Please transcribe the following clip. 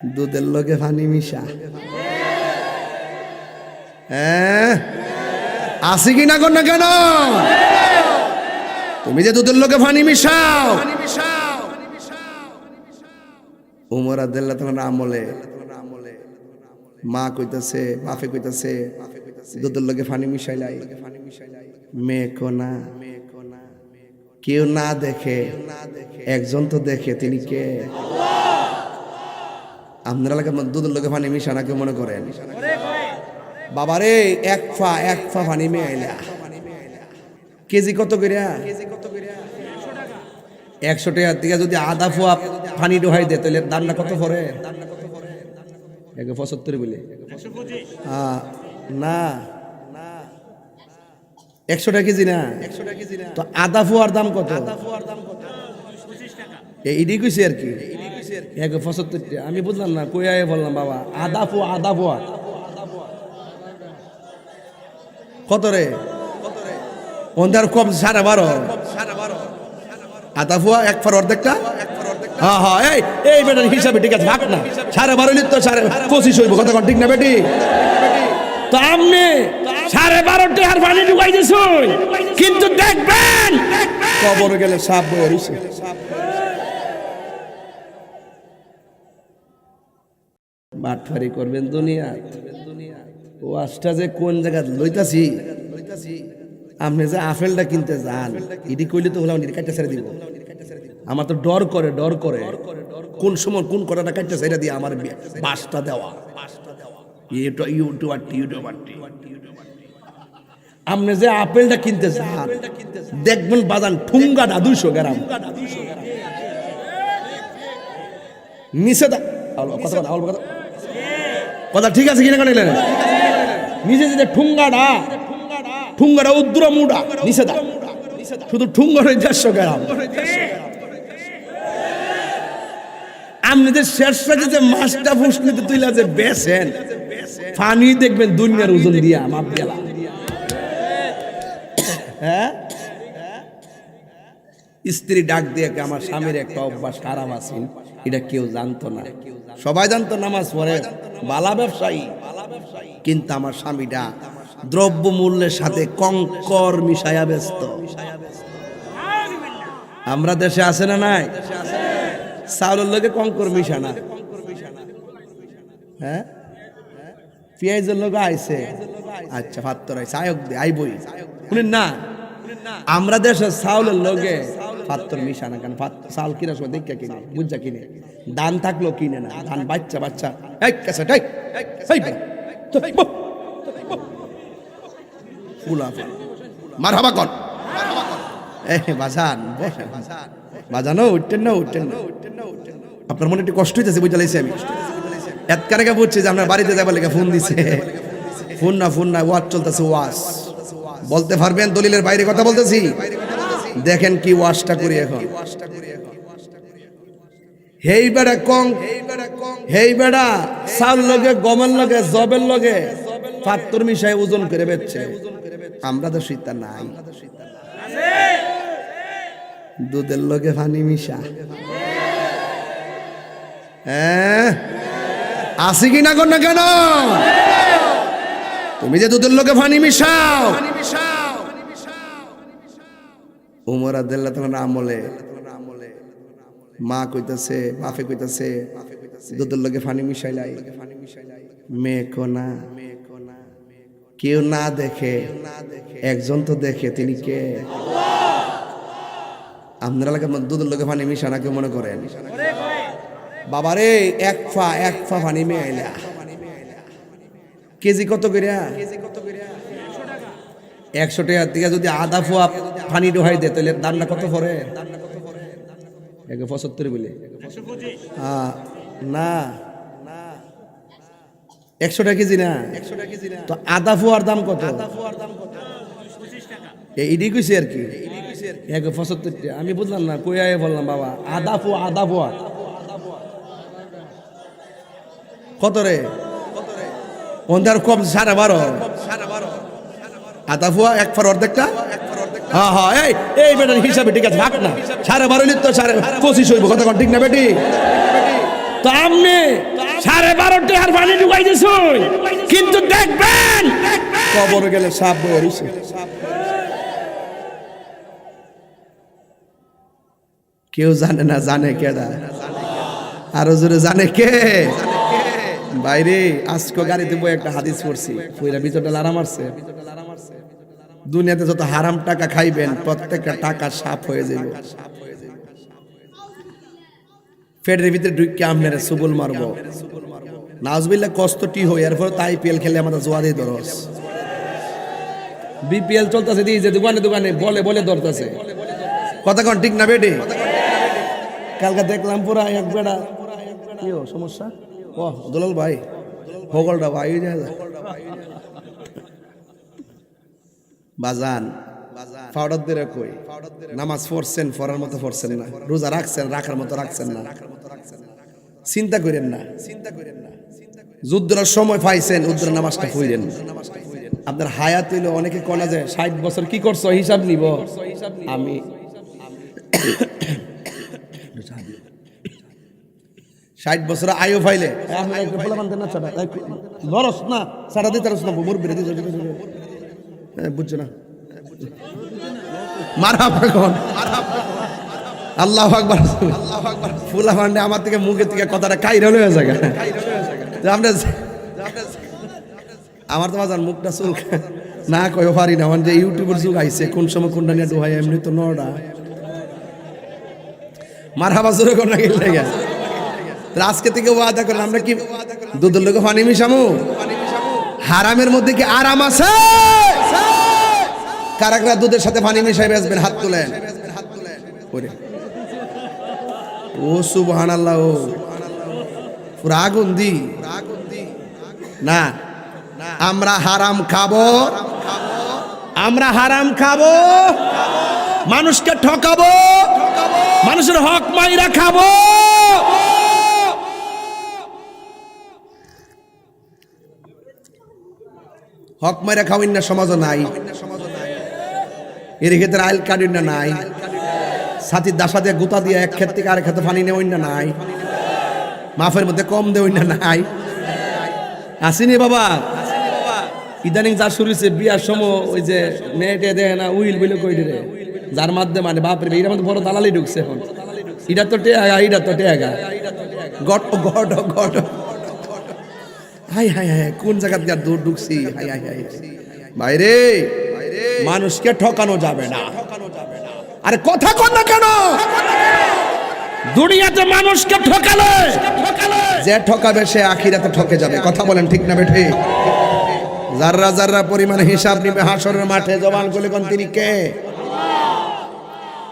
দুধের লগে পানি মিশা। হ্যাঁ? আসি কি না কর না কেন? তুমি যে দুধের লোকে পানি মিশাও। উমর আদাল্লাহ তখন আমলে মা কইতাছে, বাপে কইতাছে, দুধের লোকে পানি মিশাইলাই। মেয়ে কোনা কেউ না দেখে, একজন তো দেখে, তিনি কে? আপনারা মধ্যে দুধের লোকে পানি মিশানা কেউ মনে করেন বাবারে, এক ফা এক ফা পানি মেয়েলা কেজি কত করিয়া একশো টাকার থেকে যদি আধা ফোয়া পানি ডোহাই দে, তাহলে দামটা কত পড়ে? এক পঁচাত্তর বলে। হ্যাঁ না। একশো টাকা কেজি না? তো আধা ফোয়ার দাম কত? ইডি কইছি আর কি। আমি বুঝলাম না, কই আয়ে বললাম বাবা? আদা ফোয়া আদা ফোয়া কত রে? ওদের কম সাড়ে বারো। আধা ফুয়া এক ফর অর্ধেকটা? এই হিসাবে ঠিক আছে সাড়ে বারো কথা ঠিক না বেটি? সাড়ে আর কিন্তু দেখবেন, কবর গেলে সাপ বয়ে বাটফারি করবেন দুনিয়া। ও আজটা যে কোন জায়গা লইতাছি, আপনি যে আপেলটা কিনতে যান ইডি কইলে তো হলাম কাটতে ছেড়ে দিব। আমার তো ডর করে ডর করে। কোন সময় কোন কটাটা কাটতে ছেড়ে দিয়ে আমার বাসটা দেওয়া। ইউটিউব ইউটিউবার ইউটিউবার আপনি যে আপেলটা কিনতে যান, দেখবেন বাজান ঠুঙ্গাটা দুইশো গ্রাম। আলো- কথা কথা কথা ঠিক আছে কিনা কেন নিজে যে ঠুঙ্গাটা ঠুঙ্গাটা উদ্র মুডা দা শুধু আপনি শেষ সাজে যে মাছটা ফুসলিতে তুইলা যে পানি দেখবেন দুনিয়ার ওজন দিয়া মাপ গেলা হ্যাঁ? স্ত্রী ডাক দিয়ে আমার স্বামীর একটা অভ্যাস খারাপ আছেন। এটা কেউ জানতো না। সবাই জানতো নামাজ পড়ে, বালা ব্যবসায়ী। কিন্তু আমার স্বামীটা দ্রব্য মূল্যের সাথে কঙ্কর মিশায়া ব্যস্ত। আমরা দেশে আছে না নাই? চাউলের লোকে কঙ্কর মিশানা হ্যাঁ? পেঁয়াজের লোক আইছে। আচ্ছা ফাত্তর আইছে আয়ক দে, আইবই। না? আমরা দেশের চাউলের লোকে ফাত্তর মিশানা কেন? চাউল কিনা সময় দেখে কিনে, বুঝা কিনে। দান থাকল কিনে না। ধান বাচ্চা বাচ্চা। বো। ফুলাফা মারহাবা এ, বাজান বাজানো উঠতেন না উঠতেন না। আপনার মনে একটু কষ্ট হইতেছে বুঝতে লাইছি আমি। এতকানে কে বুঝছি যে আপনার বাড়িতে যাবার লেগে ফোন দিছে? ফোন না ফোন না, ওয়াজ চলতেছে, ওয়াজ। বলতে পারবেন, দলিলের বাইরে কথা বলতেছি? দেখেন কি ওয়াজটা করি এখন। হেই বেড়া কং, হেই বেড়া সাল লগে লগে, জবের লগে, পাত্তর মিশায় ওজন করে বেচছে। আমরা তো নাই। দুধের লগে পানি মিশা। হ্যাঁ? আসি কি না কেন? তুমি যে দুধের লোকে পানি মিশাও। উমর আদাল্লাহ তখন আমলে মা কইতাছে, বাপে কইতাছে, দুধের লোকে পানি মিশাইলাই মেয়ে কোনা কেউ না দেখে, একজন তো দেখে, তিনি কে? আপনারা মধ্যে দুধের লোকে পানি মিশানা কেউ মনে করেন? বাবারে, এক ফা এক ফা ফানি পানি মেয়েলা কেজি কত করিয়া একশো টাকার থেকে যদি আধা ফোয়া পানি ডোহাই দে, তাহলে দামটা কত পড়ে? এক পঁচাত্তর বলে। হ্যাঁ না। একশো টাকা কেজি না? তো আধা ফোয়ার দাম কত? ইডি কইছি আর কি? এক পঁচাত্তর আমি বুঝলাম না, কই আয়ে বললাম বাবা? আধা ফোয়া আধা ফোয়া। কত রে? ওদের কম সাড়ে বারো। আধা ফুয়া এক ফর অর্ধেকটা? হ্যাঁ হ্যাঁ এই এই বেটার হিসাবে ঠিক আছে, ভাগ না। সাড়ে বারো সাড়ে পঁচিশ হইব, কথা ঠিক না বেটি? তো আপনি টেহার পানি ঢুকাই দিছুন কিন্তু দেখবেন, কবর গেলে সাপ বয়ে কেউ জানে না, জানে কেডা? আরও জোরে জানে কে? বাইরে আজকে গাড়িতে বই একটা হাদিস পড়ছি পুরা ভিতরটা লারা মারছে। দুনিয়াতে যত হারাম টাকা খাইবেন প্রত্যেকটা টাকা সাপ হয়ে যাবে ফেডের ভিতরে ঢুকে আপনারা সুবল মারবো। নাজবিল্লা কষ্টটি হই এর ফলে তাই পিএল খেলে আমাদের জোয়া দিয়ে দরস। বিপিএল চলতেছে দিয়ে যে দোকানে দোকানে বলে বলে ধরতেছে। কথা কন ঠিক না বেটে? কালকে দেখলাম পুরা এক বেড়া। কি সমস্যা? ও দুলাল ভাই হগলটা ভাই যায় বাজান পাউডার দিয়ে নামাজ পড়ছেন, পড়ার মতো পড়ছেন না। রোজা রাখছেন, রাখার মতো রাখছেন না। চিন্তা করেন না। চিন্তা করেন না যুদ্ধের সময় পাইছেন উদ্র নামাজটা আপনার হায়াত অনেকে কনা যায় ষাট বছর কি করছ, হিসাব নিব। আমি ষাট বছর আয়ু ফাইলে না দিতে না বেড়ে দিতে বুঝছ না? মারা আল্লাহ ফুলা আমার থেকে থেকে কথাটা হয়ে আমার তো মুখটা চুল না কয় পারি না যে ইউটিউবের যুগ আইছে, কোন সময় কোনটা নিয়ে ডোহাই এমনি তো নড়া মার হাবা জোরে করে না গেলে আজকে থেকে ওয়াদা করলাম, আমরা কি দুধের লোকে মিশামু? হারামের মধ্যে কি আরাম আছে? কারাকরা দুধের সাথে পানি মিশাই বেসবেন হাত তুলেন। ও সুবহান আল্লাহ ও। পুরো আগুন দি। না, আমরা হারাম খাব। আমরা হারাম খাব। মানুষকে ঠকাবো। মানুষের হক মাইরা খাব। হক মাইরা খাওয়াই না সমাজও নাই। এর ক্ষেত্রে আইল কাটিন না নাই। সাথীর দাসা দিয়ে গুতা দিয়ে এক ক্ষেত থেকে আরেক ক্ষেত্রে পানি নেওয়াই না নাই। মাফের মধ্যে কম দেওয়াই না নাই। আসিনি বাবা। ইদানিং যা শুরু হয়েছে, বিয়ার সময় ওই যে নেটে দেয় না, উইল বলে কই রে? যার মাধ্যমে মানে বাপ বাপরে এটার মধ্যে বড় দালালি ঢুকছে এখন। এটা তো টেগা এটা তো টেগা গট গট গট। হাই হাই হাই, কোন জায়গা থেকে দূর ঢুকছি? হাই হাই হাই। বাইরে। মানুষকে ঠকানো যাবে না। আরে কথা কন না কেন? দুনিয়াতে মানুষকে ঠকালে। যে ঠকাবে সে আখিরাতে ঠকে যাবে। কথা বলেন ঠিক না বেঠে? যাররা যাররা পরিমাণে হিসাব নিবে হাসরের মাঠে জবান করলে কোন তিনি কে?